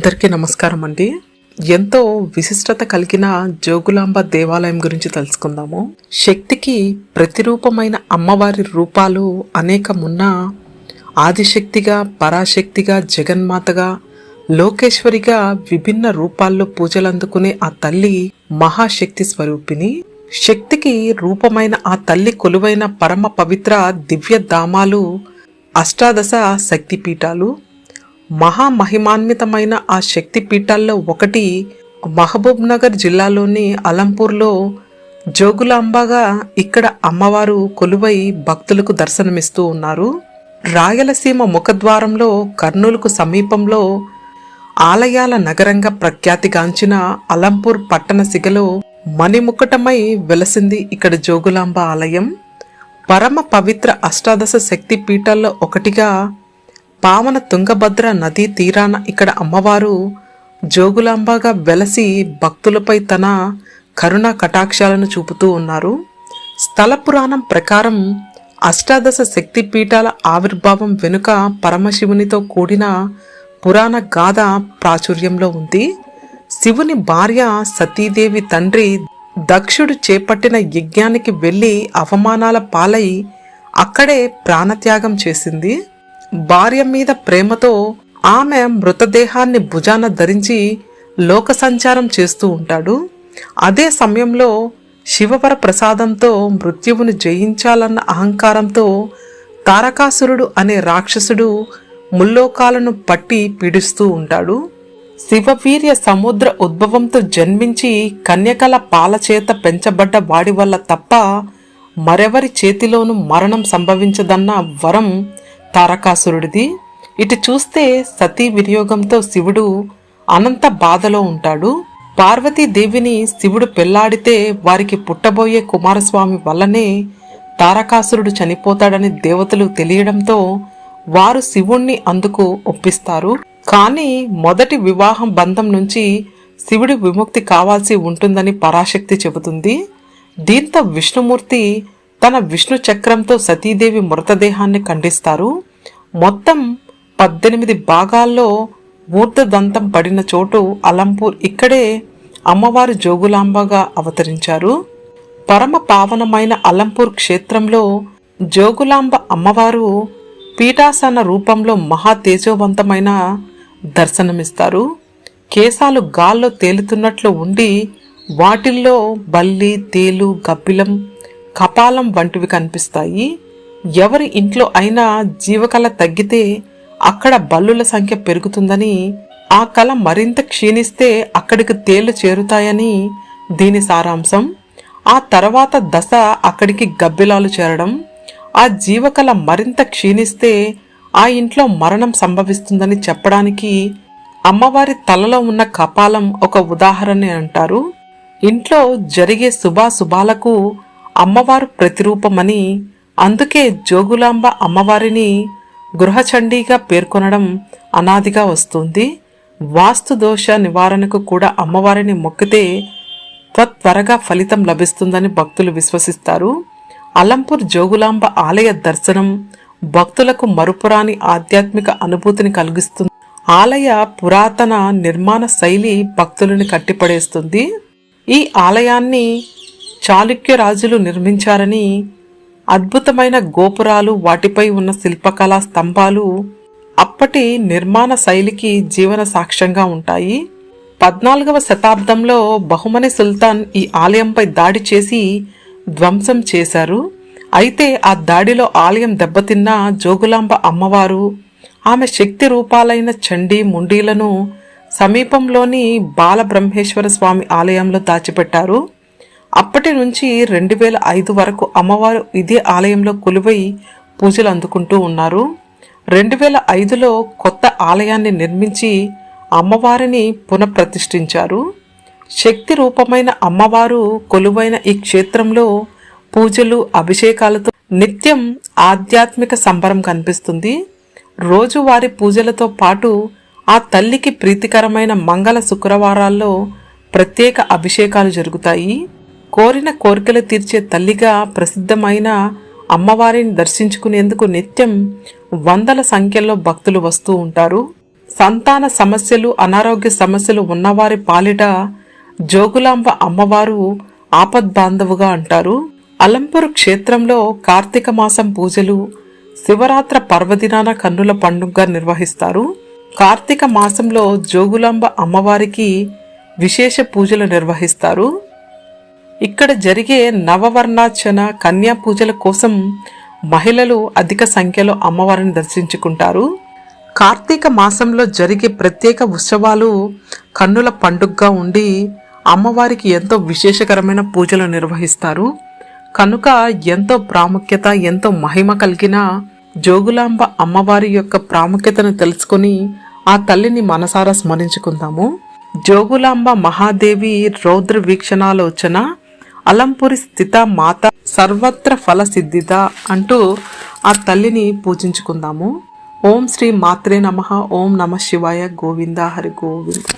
అందరికీ నమస్కారం అండి. ఎంతో విశిష్టత కలిగిన జోగులాంబ దేవాలయం గురించి తెలుసుకుందాము. శక్తికి ప్రతిరూపమైన అమ్మవారి రూపాలు అనేకమున్నా ఆదిశక్తిగా పరాశక్తిగా జగన్మాతగా లోకేశ్వరిగా విభిన్న రూపాల్లో పూజలందుకునే ఆ తల్లి మహాశక్తి స్వరూపిణి. శక్తికి రూపమైన ఆ తల్లి కొలువైన పరమ పవిత్ర దివ్య ధామాలు అష్టాదశ శక్తిపీఠాలు మహామహిమాన్వితమైన ఆ శక్తి పీఠాల్లో ఒకటి మహబూబ్ నగర్ జిల్లాలోని అలంపూర్లో జోగులాంబగా ఇక్కడ అమ్మవారు కొలువై భక్తులకు దర్శనమిస్తూ ఉన్నారు. రాయలసీమ ముఖద్వారంలో కర్నూలుకు సమీపంలో ఆలయాల నగరంగా ప్రఖ్యాతిగాంచిన అలంపూర్ పట్టణ సిగలో మణిముకుటమై వెలసింది ఇక్కడ జోగులాంబ ఆలయం. పరమ పవిత్ర అష్టాదశ శక్తి పీఠాల్లో ఒకటిగా పావన తుంగభద్ర నదీ తీరాన ఇక్కడ అమ్మవారు జోగులాంబగా వెలసి భక్తులపై తన కరుణ కటాక్షాలను చూపుతూ ఉన్నారు. స్థల పురాణం ప్రకారం అష్టాదశ శక్తి పీఠాల ఆవిర్భావం వెనుక పరమశివునితో కూడిన పురాణ గాథ ప్రాచుర్యంలో ఉంది. శివుని భార్య సతీదేవి తండ్రి దక్షుడు చేపట్టిన యజ్ఞానికి వెళ్ళి అవమానాల పాలై అక్కడే ప్రాణత్యాగం చేసింది. భార్య మీద ప్రేమతో ఆమె మృతదేహాన్ని భుజాన ధరించి లోక సంచారం చేస్తూ ఉంటాడు. అదే సమయంలో శివవర ప్రసాదంతో మృత్యువును జయించాలన్న అహంకారంతో తారకాసురుడు అనే రాక్షసుడు ముల్లోకాలను పట్టి పీడిస్తూ ఉంటాడు. శివవీర్య సముద్ర ఉద్భవంతో జన్మించి కన్యకల పాలచేత పెంచబడ్డ వాడి వల్ల తప్ప మరెవరి చేతిలోనూ మరణం సంభవించదన్న వరం తారకాసురుడిది. ఇటు చూస్తే సతీ వినియోగంతో శివుడు అనంత బాధలో ఉంటాడు. పార్వతీదేవిని శివుడు పెళ్ళాడితే వారికి పుట్టబోయే కుమారస్వామి వల్లనే తారకాసురుడు చనిపోతాడని దేవతలు తెలియడంతో వారు శివుణ్ణి అందుకు ఒప్పిస్తారు. కానీ మొదటి వివాహం బంధం నుంచి శివుడి విముక్తి కావాల్సి ఉంటుందని పరాశక్తి చెబుతుంది. దీంతో విష్ణుమూర్తి తన విష్ణు చక్రంతో సతీదేవి మృతదేహాన్ని ఖండిస్తారు. మొత్తం పద్దెనిమిది భాగాల్లో దంతం పడిన చోటు అలంపూర్ ఇక్కడే అమ్మవారు జోగులాంబగా అవతరించారు. పరమ పావనమైన అలంపూర్ క్షేత్రంలో జోగులాంబ అమ్మవారు పీఠాసన రూపంలో మహా తేజోవంతమైన దర్శనమిస్తారు. కేశాలు గాల్లో తేలుతున్నట్లు ఉండి వాటిల్లో బల్లి తేలు గబ్బిలం కపాలం వంటివి కనిపిస్తాయి. ఎవరి ఇంట్లో అయినా జీవకళ తగ్గితే అక్కడ బల్లుల సంఖ్య పెరుగుతుందని ఆ కళ మరింత క్షీణిస్తే అక్కడికి తేళ్ళు చేరుతాయని దీని సారాంశం. ఆ తర్వాత దశ అక్కడికి గబ్బిలాలు చేరడం. ఆ జీవకళ మరింత క్షీణిస్తే ఆ ఇంట్లో మరణం సంభవిస్తుందని చెప్పడానికి అమ్మవారి తలలో ఉన్న కపాలం ఒక ఉదాహరణ అంటారు. ఇంట్లో జరిగే శుభాశుభాలకు అమ్మవారు ప్రతిరూపమని అందుకే జోగులాంబ అమ్మవారిని గృహచండీగా పేర్కొనడం అనాదిగా వస్తుంది. వాస్తు దోష నివారణకు కూడా అమ్మవారిని మొక్కితే త్వరగా ఫలితం లభిస్తుందని భక్తులు విశ్వసిస్తారు. అలంపూర్ జోగులాంబ ఆలయ దర్శనం భక్తులకు మరుపురాని ఆధ్యాత్మిక అనుభూతిని కలిగిస్తుంది. ఆలయ పురాతన నిర్మాణ శైలి భక్తులను కట్టిపడేస్తుంది. ఈ ఆలయాన్ని చాళుక్య రాజులు నిర్మించారని అద్భుతమైన గోపురాలు వాటిపై ఉన్న శిల్పకళా స్తంభాలు అప్పటి నిర్మాణ శైలికి జీవన సాక్ష్యంగా ఉంటాయి. పద్నాలుగవ శతాబ్దంలో బహుమని సుల్తాన్ ఈ ఆలయంపై దాడి చేసి ధ్వంసం చేశారు. అయితే ఆ దాడిలో ఆలయం దెబ్బతిన్న జోగులాంబ అమ్మవారు ఆమె శక్తి రూపాలైన చండీ ముండీలను సమీపంలోని బాలబ్రహ్మేశ్వర స్వామి ఆలయంలో దాచిపెట్టారు. అప్పటి నుంచి రెండు వేల ఐదు వరకు అమ్మవారు ఇదే ఆలయంలో కొలువై పూజలు అందుకుంటూ ఉన్నారు. రెండు వేల ఐదులో కొత్త ఆలయాన్ని నిర్మించి అమ్మవారిని పునఃప్రతిష్ఠించారు. శక్తి రూపమైన అమ్మవారు కొలువైన ఈ క్షేత్రంలో పూజలు అభిషేకాలతో నిత్యం ఆధ్యాత్మిక సంబరం కనిపిస్తుంది. రోజువారి పూజలతో పాటు ఆ తల్లికి ప్రీతికరమైన మంగళ శుక్రవారాల్లో ప్రత్యేక అభిషేకాలు జరుగుతాయి. కోరిన కోరికలు తీర్చే తల్లిగా ప్రసిద్ధమైన అమ్మవారిని దర్శించుకునేందుకు నిత్యం వందల సంఖ్యలో భక్తులు వస్తూ ఉంటారు. సంతాన సమస్యలు అనారోగ్య సమస్యలు ఉన్నవారి పాలిట జోగులాంబ అమ్మవారు ఆపద్బాంధవుగా అంటారు. అలంపూర్ క్షేత్రంలో కార్తీక మాసం పూజలు శివరాత్ర పర్వదినాన కన్నుల పండుగ నిర్వహిస్తారు. కార్తీక మాసంలో జోగులాంబ అమ్మవారికి విశేష పూజలు నిర్వహిస్తారు. ఇక్కడ జరిగే నవవర్ణార్చన కన్యా పూజల కోసం మహిళలు అధిక సంఖ్యలో అమ్మవారిని దర్శించుకుంటారు. కార్తీక మాసంలో జరిగే ప్రత్యేక ఉత్సవాలు కన్నుల పండుగగా ఉండి అమ్మవారికి ఎంతో విశేషకరమైన పూజలు నిర్వహిస్తారు. కనుక ఎంతో ప్రాముఖ్యత ఎంతో మహిమ కలిగిన జోగులాంబ అమ్మవారి యొక్క ప్రాముఖ్యతను తెలుసుకొని ఆ తల్లిని మనసారా స్మరించుకుందాము. జోగులాంబ మహాదేవి రౌద్ర వీక్షణాలోచన అలంపురి స్థిత మాత సర్వత్ర ఫలసిద్ధిత అంటూ ఆ తల్లిని పూజించుకుందాము. ఓం శ్రీ మాత్రే నమ ఓం నమ శివాయ గోవింద హరి గోవింద.